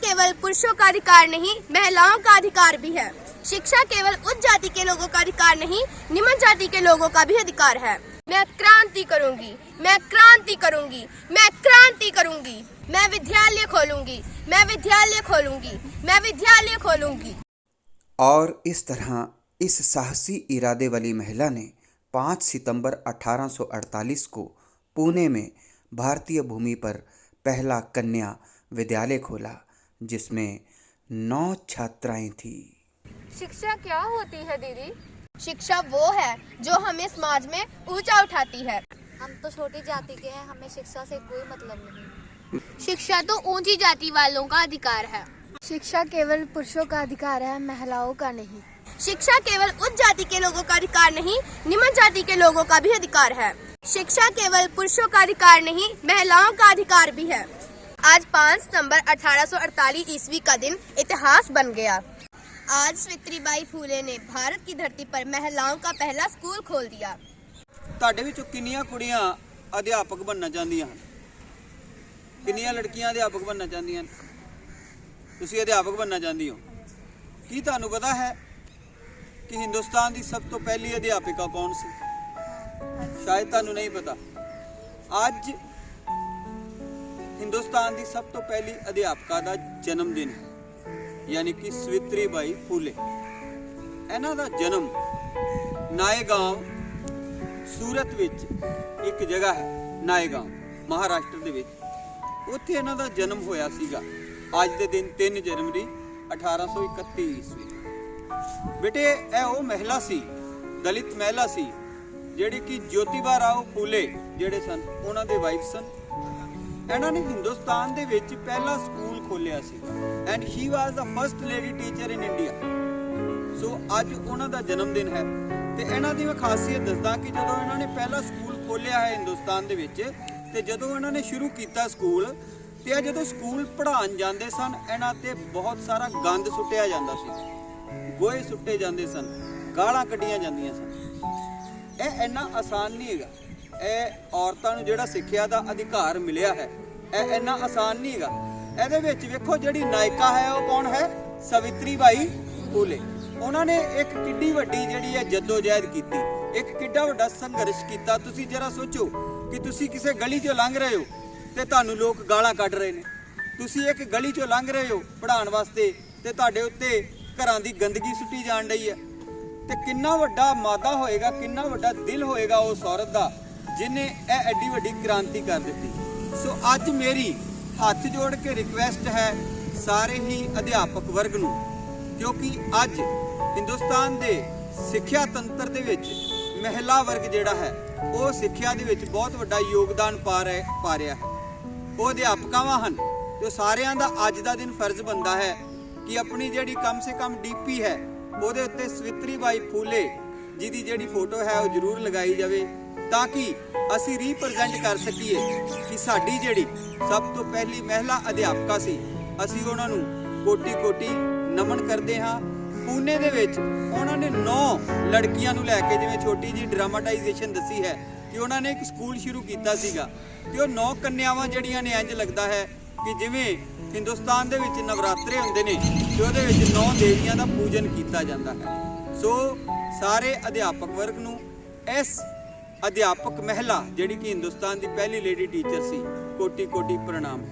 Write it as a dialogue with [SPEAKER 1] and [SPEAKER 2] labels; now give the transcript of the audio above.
[SPEAKER 1] का अधिकार नहीं, महिलाओं का अधिकार भी है। शिक्षा केवल उच्च जाति के लोगों का अधिकार नहीं, निम्न जाति के लोगों का भी अधिकार है। मैं क्रांति करूँगी, मैं क्रांति करूँगी, मैं क्रांति करूँगी। मैं विद्यालय खोलूँगी, मैं विद्यालय खोलूँगी, मैं विद्यालय खोलूँगी।
[SPEAKER 2] और इस तरह इस साहसी इरादे वाली महिला ने 5 सितंबर 1848 को पुणे में भारतीय भूमि पर पहला कन्या विद्यालय खोला। जिसमें नौ छात्राएँ थी।
[SPEAKER 3] शिक्षा क्या होती है दीदी?
[SPEAKER 1] शिक्षा वो है जो हमें समाज में ऊँचा उठाती है।
[SPEAKER 3] हम तो छोटी जाति के हैं हमें शिक्षा से कोई मतलब नहीं।
[SPEAKER 1] शिक्षा तो ऊँची जाति वालों का अधिकार है।
[SPEAKER 4] शिक्षा केवल पुरुषों का अधिकार है महिलाओं का नहीं।
[SPEAKER 1] शिक्षा केवल उच्च जाति के लोगों का अधिकार नहीं निम्न जाति के लोगों का भी अधिकार है। शिक्षा केवल पुरुषों का अधिकार नहीं महिलाओं का अधिकार भी है। आज 5 सितंबर 1848 ईस्वी का दिन इतिहास बन गया आज सावित्रीबाई फूले ने भारत की धरती पर महिलाओं का पहला स्कूल खोल दिया
[SPEAKER 5] ਤੁਹਾਡੇ ਵਿੱਚੋਂ ਕਿੰਨੀਆਂ ਕੁੜੀਆਂ ਅਧਿਆਪਕ ਬਣਨਾ ਚਾਹੁੰਦੀਆਂ ਹਨ ਕਿੰਨੀਆਂ ਲੜਕੀਆਂ ਅਧਿਆਪਕ ਬਣਨਾ ਚਾਹੁੰਦੀਆਂ ਹਨ ਤੁਸੀਂ ਅਧਿਆਪਕ ਬਣਨਾ ਚਾਹੁੰਦੀ ਹੋ ਕੀ ਤੁਹਾਨੂੰ ਪਤਾ ਹੈ ਕਿ ਹਿੰਦੁਸਤਾਨ ਦੀ ਸਭ ਤੋਂ ਪਹਿਲੀ ਅਧਿਆਪਿਕਾ ਕੌਣ ਸੀ ਸ਼ਾਇਦ ਤੁਹਾਨੂੰ ਨਹੀਂ ਪਤਾ ਅੱਜ ਹਿੰਦੁਸਤਾਨ ਦੀ ਸਭ ਤੋਂ ਪਹਿਲੀ ਅਧਿਆਪਕਾ ਦਾ ਜਨਮ ਦਿਨ ਹੈ, ਯਾਨੀ ਕਿ ਸਵਿਤਰੀ ਬਾਈ ਫੂਲੇ। ਇਹਨਾਂ ਦਾ ਜਨਮ ਨਾਏਗਾਂਵ ਸੂਰਤ ਵਿੱਚ ਇੱਕ ਜਗ੍ਹਾ ਹੈ ਨਾਏਗਾਂਵ ਮਹਾਰਾਸ਼ਟਰ ਦੇ ਵਿੱਚ। ਉੱਥੇ ਇਹਨਾਂ ਦਾ ਜਨਮ ਹੋਇਆ ਸੀਗਾ ਅੱਜ ਦੇ ਦਿਨ 3 ਜਨਵਰੀ 1831 ਈਸਵੀ। ਬੇਟੇ, ਇਹ ਉਹ ਮਹਿਲਾ ਸੀ, ਦਲਿਤ ਮਹਿਲਾ ਸੀ, ਜਿਹੜੀ ਕਿ ਜੋਤੀਬਾ ਰਾਓ ਫੂਲੇ ਜਿਹੜੇ ਸਨ, ਉਹਨਾਂ ਦੇ ਵਾਈਫ ਸਨ। ਇਹਨਾਂ ਨੇ ਹਿੰਦੁਸਤਾਨ ਦੇ ਵਿੱਚ ਪਹਿਲਾ ਸਕੂਲ ਖੋਲ੍ਹਿਆ ਸੀ। And she was the first lady teacher in India so ਅੱਜ ਉਹਨਾਂ ਦਾ ਜਨਮ ਦਿਨ ਹੈ। ਤੇ ਇਹਨਾਂ ਦੀ ਮੈਂ ਖਾਸੀਅਤ ਦੱਸਦਾ ਕਿ ਜਦੋਂ ਇਹਨਾਂ ਨੇ ਪਹਿਲਾ ਸਕੂਲ ਖੋਲ੍ਹਿਆ ਹੈ ਹਿੰਦੁਸਤਾਨ ਦੇ ਵਿੱਚ ਤੇ ਜਦੋਂ ਇਹਨਾਂ ਨੇ ਸ਼ੁਰੂ ਕੀਤਾ ਸਕੂਲ, ਤੇ ਇਹ ਜਦੋਂ ਸਕੂਲ ਪੜ੍ਹਾਉਣ ਜਾਂਦੇ ਸਨ, ਇਹਨਾਂ ਤੇ ਬਹੁਤ ਸਾਰਾ ਗੰਦ ਸੁੱਟਿਆ ਜਾਂਦਾ ਸੀ। ਗੋਹੇ ਸੁੱਟੇ ਜਾਂਦੇ ਸਨ, ਗਾਲਾਂ ਕੱਢੀਆਂ ਜਾਂਦੀਆਂ ਸਨ। ਇਹ ਇੰਨਾ ਆਸਾਨ ਨਹੀਂ ਹੈਗਾ। ਇਹ ਔਰਤਾਂ ਨੂੰ ਜਿਹੜਾ ਸਿੱਖਿਆ ਦਾ ਅਧਿਕਾਰ ਮਿਲਿਆ ਹੈ, ਇਹ ਇੰਨਾ ਆਸਾਨ ਨਹੀਂ ਹੈਗਾ। ਇਹਦੇ ਵਿੱਚ ਵੇਖੋ ਜਿਹੜੀ ਨਾਇਕਾ ਹੈ, ਉਹ ਕੌਣ ਹੈ? ਸਵਿਤਰੀ ਬਾਈ ਫੂਲੇ ਉਹਨਾਂ ਨੇ ਇੱਕ ਕਿੱਡੀ ਵੱਡੀ ਜਿਹੜੀ ਹੈ ਜਦੋਜਹਿਦ ਕੀਤੀ। ਇੱਕ ਕਿੱਡਾ ਵੱਡਾ ਸੰਘਰਸ਼ ਕੀਤਾ। ਤੁਸੀਂ ਜਰਾ ਸੋਚੋ ਕਿ ਤੁਸੀਂ ਕਿਸੇ ਗਲੀ 'ਚੋਂ ਲੰਘ ਰਹੇ ਹੋ ਤੇ ਤੁਹਾਨੂੰ ਲੋਕ ਗਾਲਾਂ ਕੱਢ ਰਹੇ ਨੇ। ਤੁਸੀਂ ਇੱਕ ਗਲੀ 'ਚੋਂ ਲੰਘ ਰਹੇ ਹੋ ਪੜ੍ਹਾਉਣ ਵਾਸਤੇ ਤੇ ਤੁਹਾਡੇ ਉੱਤੇ ਘਰਾਂ ਦੀ ਗੰਦਗੀ ਸੁੱਟੀ ਜਾਣ ਰਹੀ ਹੈ। ਤੇ ਕਿੰਨਾ ਵੱਡਾ ਮਾਦਾ ਹੋਏਗਾ, ਕਿੰਨਾ ਵੱਡਾ ਦਿਲ ਹੋਏਗਾ ਉਸ ਔਰਤ ਦਾ ਜਿਨੇ ਇਹ ਐਡੀ ਵੱਡੀ ਕ੍ਰਾਂਤੀ ਕਰ ਦਿੱਤੀ। ਸੋ ਅੱਜ ਮੇਰੀ ਹੱਥ ਜੋੜ ਕੇ ਰਿਕਵੈਸਟ ਹੈ ਸਾਰੇ ਹੀ ਅਧਿਆਪਕ ਵਰਗ ਨੂੰ, ਕਿਉਂਕਿ ਅੱਜ ਹਿੰਦੁਸਤਾਨ ਦੇ ਸਿੱਖਿਆ ਤੰਤਰ ਦੇ ਵਿੱਚ ਮਹਿਲਾ ਵਰਗ ਜਿਹੜਾ ਹੈ, ਉਹ ਸਿੱਖਿਆ ਦੇ ਵਿੱਚ ਬਹੁਤ ਵੱਡਾ ਯੋਗਦਾਨ ਪਾ ਰਿਹਾ ਪਾ ਰਿਹਾ ਹੈ। ਉਹ ਅਧਿਆਪਕਾਵਾਂ ਹਨ, ਜੋ ਸਾਰਿਆਂ ਦਾ ਅੱਜ ਦਾ ਦਿਨ ਫਰਜ਼ ਬੰਦਾ ਹੈ ਕਿ ਆਪਣੀ ਜਿਹੜੀ ਕਮ ਸੇ ਕਮ ਡੀਪੀ ਹੈ, ਉਹਦੇ ਉੱਤੇ ਸਵਿਤਰੀ ਬਾਈ ਫੂਲੇ ਜਿਹਦੀ ਜਿਹੜੀ ਫੋਟੋ ਹੈ, ਉਹ ਜ਼ਰੂਰ ਲਗਾਈ ਜਾਵੇ। ਤਾਂ ਕਿ ਅਸੀਂ ਰੀਪ੍ਰੈਜ਼ੈਂਟ ਕਰ ਸਕੀਏ ਕਿ ਸਾਡੀ ਜਿਹੜੀ ਸਭ ਤੋਂ ਪਹਿਲੀ ਮਹਿਲਾ ਅਧਿਆਪਕਾ ਸੀ, ਅਸੀਂ ਉਹਨਾਂ ਨੂੰ ਕੋਟੀ ਕੋਟੀ ਨਮਨ ਕਰਦੇ ਹਾਂ। ਪੂਨੇ ਦੇ ਵਿੱਚ ਉਹਨਾਂ ਨੇ 9 ਲੜਕੀਆਂ ਨੂੰ ਲੈ ਕੇ ਜਿਵੇਂ ਛੋਟੀ ਜੀ ਡਰਾਮਾਟਾਈਜੇਸ਼ਨ ਦੱਸੀ ਹੈ ਕਿ ਉਹਨਾਂ ਨੇ ਇੱਕ ਸਕੂਲ ਸ਼ੁਰੂ ਕੀਤਾ ਸੀਗਾ ਤੇ ਉਹ 9 ਕੰਨਿਆਵਾਂ ਜਿਹੜੀਆਂ ਨੇ, ਇੰਜ ਲੱਗਦਾ ਹੈ ਕਿ ਜਿਵੇਂ ਹਿੰਦੁਸਤਾਨ ਦੇ ਵਿੱਚ ਨਵਰਾਤਰੇ ਹੁੰਦੇ ਨੇ, ਤੇ ਉਹਦੇ ਵਿੱਚ 9 ਦੇਵੀਆਂ ਦਾ ਪੂਜਨ ਕੀਤਾ ਜਾਂਦਾ ਹੈ। ਸੋ ਸਾਰੇ ਅਧਿਆਪਕ ਵਰਗ ਨੂੰ ਇਸ ਅਧਿਆਪਕ ਮਹਿਲਾ ਜਿਹੜੀ ਕਿ ਹਿੰਦੁਸਤਾਨ ਦੀ ਪਹਿਲੀ ਲੇਡੀ ਟੀਚਰ ਸੀ ਕੋਟੀ ਕੋਟੀ ਪ੍ਰਣਾਮ।